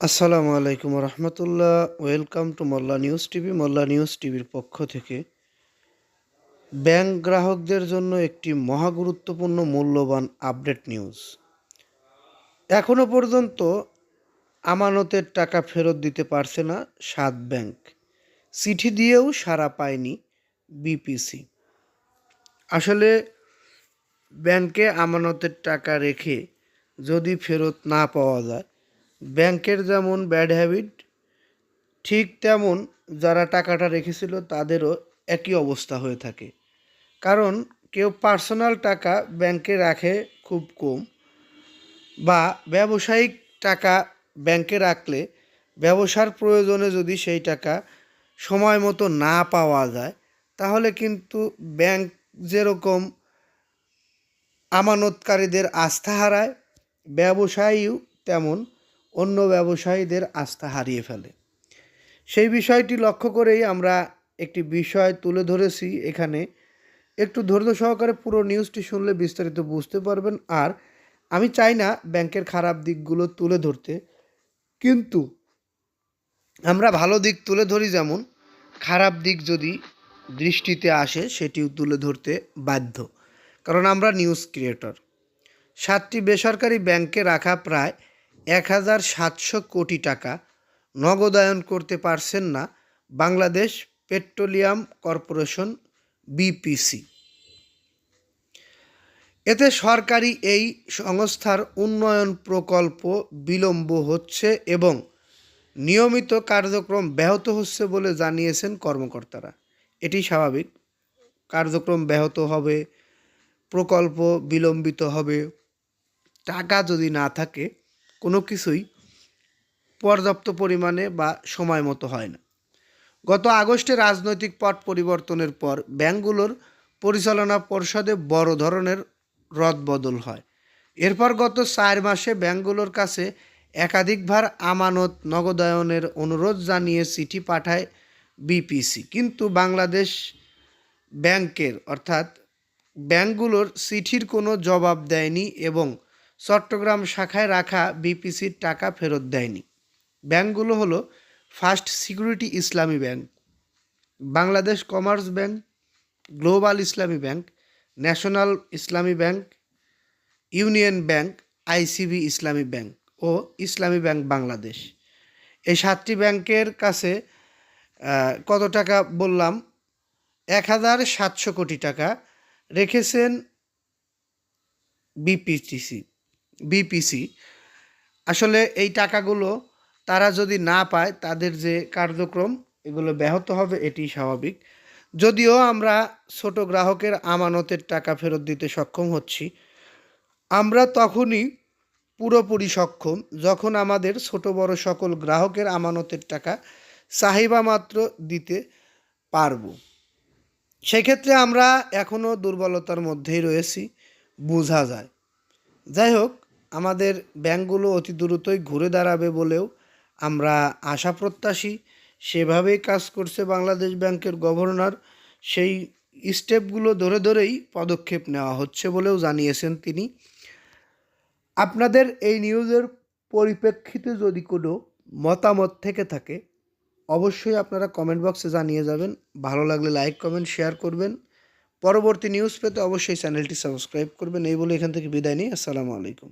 আসসালামু আলাইকুম রহমতুল্লাহ। Welcome to Molla news TV. Molla news টিভির পক্ষ থেকে ব্যাংক গ্রাহকদের জন্য একটি মহা গুরুত্বপূর্ণ মূল্যবান আপডেট নিউজ। এখনও পর্যন্ত আমানতের টাকা ফেরত দিতে পারছে না সাত ব্যাংক। চিঠি দিয়েও সাড়া পায়নি বিপিসি। আসলে ব্যাংকে আমানতের টাকা রেখে যদি ফেরত না পাওয়া যায় ব্যাংকের যেমন ব্যাড হ্যাবিট, ঠিক তেমন যারা টাকাটা রেখেছিল তাদেরও একই অবস্থা হয়ে থাকে। কারণ কেউ পার্সোনাল টাকা ব্যাংকে রাখে খুব কম বা ব্যবসায়িক টাকা ব্যাংকে রাখলে ব্যবসার প্রয়োজনে যদি সেই টাকা সময় মতো না পাওয়া যায়, তাহলে কিন্তু ব্যাংক যেরকম আমানতকারীদের আস্থা হারায়, ব্যবসায়ীও তেমন অন্য ব্যবসায়ীদের আস্থা হারিয়ে ফেলে। সেই বিষয়টি লক্ষ্য করেই আমরা একটি বিষয় তুলে ধরেছি এখানে। একটু ধৈর্য সহকারে পুরো নিউজটি শুনলে বিস্তারিত বুঝতে পারবেন। আর আমি চাই না ব্যাংকের খারাপ দিকগুলো তুলে ধরতে। কিন্তু আমরা ভালো দিক তুলে ধরি যেমন, খারাপ দিক যদি দৃষ্টিতে আসে সেটিও তুলে ধরতে বাধ্য। কারণ আমরা নিউজ ক্রিয়েটর। সাতটি বেসরকারি ব্যাংকে রাখা প্রায় এক হাজার সাতশো কোটি টাকা নগদায়ন করতে পারছেন না বাংলাদেশ পেট্রোলিয়াম কর্পোরেশন বিপিসি। এতে সরকারি এই সংস্থার উন্নয়ন প্রকল্প বিলম্ব হচ্ছে এবং নিয়মিত কার্যক্রম ব্যাহত হচ্ছে বলে জানিয়েছেন কর্মকর্তারা। এটি স্বাভাবিক। কার্যক্রম ব্যাহত হবে, প্রকল্প বিলম্বিত হবে, টাকা যদি না থাকে কোনো কিছুই পর্যাপ্ত পরিমাণে বা সময় মতো হয় না। গত আগস্টে রাজনৈতিক পট পরিবর্তনের পর ব্যাংকগুলোর পরিচালনা পর্ষদে বড় ধরনের রদবদল হয়। এরপর গত চার মাসে ব্যাংকগুলোর কাছে একাধিকবার আমানত নগদায়নের অনুরোধ জানিয়ে চিঠি পাঠায় বিপিসি। কিন্তু বাংলাদেশ ব্যাংকের অর্থাৎ ব্যাংকগুলোর চিঠির কোনো জবাব দেয়নি এবং চট্টগ্রাম শাখায় রাখা বিপিসির টাকা ফেরত দেয়নি। ব্যাংকগুলো হলো first security Islami bank, Bangladesh commerce bank, global Islami bank, national Islami bank, union bank, ICB Islami bank ও ইসলামী ব্যাংক বাংলাদেশ। এই সাতটি ব্যাংকের কাছে কত টাকা বললাম? এক হাজার সাতশো কোটি টাকা রেখেছেন বিপিটিসি বিপিসি আসলে এই টাকাগুলো তারা যদি না পায়, তাদের যে কার্যক্রম, এগুলো ব্যাহত হবে, এটি স্বাভাবিক। যদিও আমরা ছোট গ্রাহকের আমানতের টাকা ফেরত দিতে সক্ষম হচ্ছি, আমরা তখনই পুরোপুরি সক্ষম যখন আমাদের ছোট বড় সকল গ্রাহকের আমানতের টাকা চাহিদা মাত্র দিতে পারব। সেক্ষেত্রে আমরা এখনও দুর্বলতার মধ্যেই রয়েছি, বোঝা যায়। যাই হোক আমাদের ব্যাংকগুলো অতি দ্রুতই ঘুরে দাঁড়াবে বলেও আমরা আশা প্রত্যাশী। সেভাবেই কাজ করছে বাংলাদেশ ব্যাংকের গভর্নর। সেই স্টেপগুলো ধরে ধরেই পদক্ষেপ নেওয়া হচ্ছে বলেও জানিয়েছেন তিনি। আপনাদের এই নিউজের পরিপ্রেক্ষিতে যদি কোনো মতামত থেকে থাকে, অবশ্যই আপনারা কমেন্ট বক্সে জানিয়ে যাবেন। ভালো লাগলে লাইক, কমেন্ট, শেয়ার করবেন। পরবর্তী নিউজ পেতে অবশ্যই চ্যানেলটি সাবস্ক্রাইব করবেন। এই বলে এখান থেকে বিদায় নিই। আসসালামু আলাইকুম।